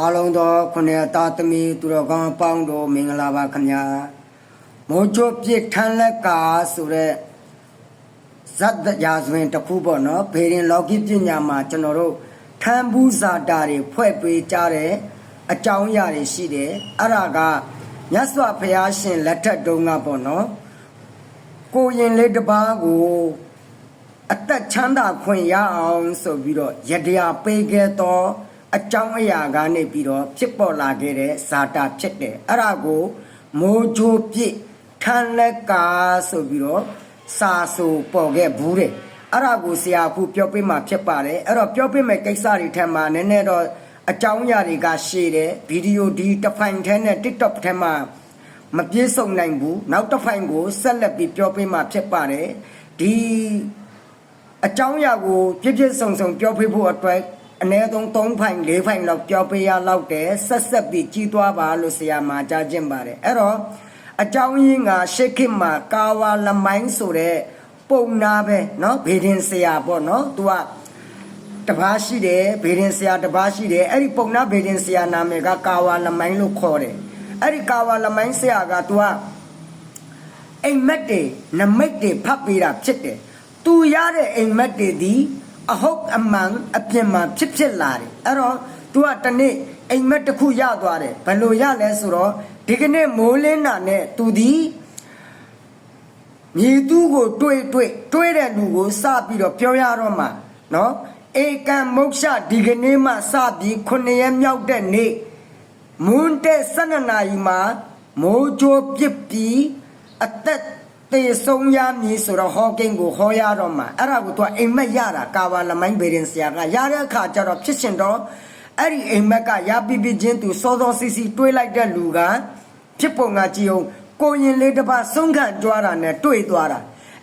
အားလုံးသောခုနှစ်သားသမီးသူတော်ကောင်းအပေါင်းတို့မင်္ဂလာပါခင်ဗျာမိုးချိုပြစ်ထန်းလက်ကာဆိုတဲ့ဇတ်ရာဇဝင်တစ်ခုပေါ့နော်ဘေရင်လောကီပညာမှာကျွန်တော်တို့ထမ်းဘူးဇာတာတွေဖွဲ့ပေးကြတဲ့အကြောင်းအရာတွေရှိတယ်အဲ့ဒါကမြတ်စွာဘုရားရှင်လက်ထက်တုန်းကပေါ့နော်ကိုရင်လေးတစ်ပါးကိုအသက်ချမ်းသာခွင့်ရအောင်ဆိုပြီးတော့ယတရားပေးခဲ့သော အကြောင်းအရာကနေပြီးတော့ဖြစ်ပေါ်လာခဲ့တဲ့ဇာတာဖြစ်တယ်အဲ့ဒါကိုမိုးချိုးပြစ်ထန်းလက်ကာဆိုပြီးတော့စာဆိုပေါ်ခဲ့ဘူးတဲ့အဲ့ဒါကိုဆရာခုပြောပြမှာဖြစ်ပါတယ်အဲ့တော့ပြောပြမယ့်ကိစ္စတွေထက်မှာနည်းနည်းတော့အကြောင်းအရာတွေကရှည်တယ်ဗီဒီယိုဒီတစ်ဖိုင်ထဲနဲ့ TikTok ထဲမှာမပြည့်စုံနိုင်ဘူးနောက်တစ်ဖိုင်ကိုဆက်လက်ပြီးပြောပြမှာဖြစ်ပါတယ်ဒီအကြောင်းအရာကိုပြည့်ပြည့်စုံစုံပြောပြဖို့အတွက် အနည်းဆုံး3ဖိုင်4ဖိုင်လောက်ပြောပြရလောက်တယ်ဆက်ဆက်ပြီးကြီးသွားပါလို့ဆရာမကြားခြင်းပါတယ်အဲ့တော့အကြောင်းရင်းကရှေခိမှာကာဝါလမိုင်းဆိုတဲ့ပုံနာပဲเนาะဘေဒင်ဆရာပေါ့เนาะသူကတပားရှိတယ်ဘေဒင်ဆရာတပားရှိတယ်အဲ့ဒီပုံနာဘေဒင်ဆရာနာမည်ကကာဝါလမိုင်းလို့ခေါ်တယ်အဲ့ဒီကာဝါလမိုင်းဆရာကသူက အိမ်မက်တွေနမိတ်တွေဖတ်ပေးတာဖြစ်တယ်။သူရတဲ့အိမ်မက်တွေဒီ အဟုတ်အမှန်အပြစ်မှန်ဖြစ်ဖြစ်လာတယ်။အဲ့တော့ तू ကတနေ့အိမ်မက်တစ်ခုရသွားတယ်။ဘယ်လိုရလဲဆိုတော့ဒီကနေ့မိုးလင်းတာနဲ့ तू ဒီမြေသူကိုတွေးတွေးတွေးတဲ့လူကိုစပြီးတော့ပြောရတော့မှာနော်ဧကံမုတ်ရှဒီကနေ့မှစပြီးခုနှစ်ရက်မြောက်တဲ့နေ့မွန်းတဲ့12နာရီမှာမိုးကြိုးပြစ်ပြီးအသက် သေဆုံးရမည်ဆိုတော့ဟောကိန်းကိုဟောရတော့မှာအဲ့ဒါကိုသူကအိမ်မက်ရတာကာဝါလမိုင်းဘေရင်ဆရာကရတဲ့အခါကျတော့ဖြစ်ရှင်တော့အဲ့ဒီအိမ်မက်ကရပြပြချင်းသူစောစောစီစီတွေးလိုက်တဲ့လူကဖြစ်ပုံကကြည့်အောင်ကိုရင်လေးတစ်ပါးဆုံးခံကြွားတာနဲ့တွေ့သွားတာ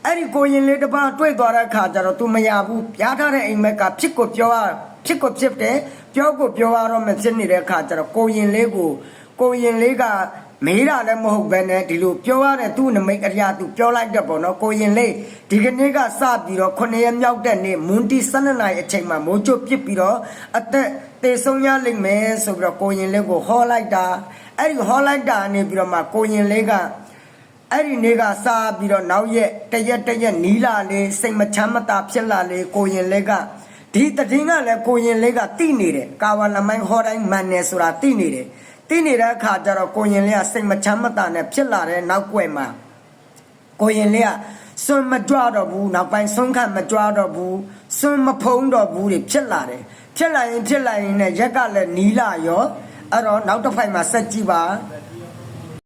အဲ့ဒီကိုရင်လေးတစ်ပါးတွေ့သွားတဲ့အခါကျတော့ तू မရဘူးပြားထားတဲ့အိမ်မက်ကဖြစ်ကိုပြောရဖြစ်ကိုဖြစ်တယ်ပြောကိုပြောရတော့မဖြစ်နေတဲ့အခါကျတော့ကိုရင်လေးကိုကိုရင်လေးက မေးတာလည်းမဟုတ်ဘဲနဲ့ဒီလိုပြောရတဲ့သူ့နမိတ်အရာသူပြောလိုက်တဲ့ပေါ့နော်ကိုရင်လေးဒီကနေ့ကစပြီးတော့9ရက်မြောက်တဲ့နေ့မွန်တီ12နာရီအချိန်မှာမိုးချို့ပြစ်ပြီးတော့အသက်သေဆုံးရလိမ့်မယ်ဆိုပြီးတော့ကိုရင်လေးကိုဟောလိုက်တာအဲ့ဒီဟောလိုက်တာနေပြီးတော့မှကိုရင်လေးကအဲ့ဒီနေ့ကစားပြီးတော့နောက်ရက်တရက်တရက်နီးလာလေစိတ်မချမ်းမသာဖြစ်လာလေကိုရင်လက်ကဒီတည်င်းကလည်းကိုရင်လက်ကတိနေတယ်ကာဝလမိုင်းဟောတိုင်းမှန်တယ်ဆိုတာတိနေတယ် တိနေတဲ့အခါကျတော့ကိုရင်လက်ကစိတ်မချမ်းမသာနဲ့ဖြစ်လာတဲ့နောက်ွယ်မှာကိုရင်လက်ကစွန့်မကြွတော့ဘူးနောက်ပိုင်းဆုံးခတ်မကြွတော့ဘူးစွန့်မဖုံးတော့ဘူးတွေဖြစ်လာတယ်ဖြစ်လာရင်ဖြစ်လာရင်နဲ့ရက်ကလည်းနီးလာရောအဲ့တော့နောက်တစ်ဖိုက်မှာဆက်ကြည့်ပါ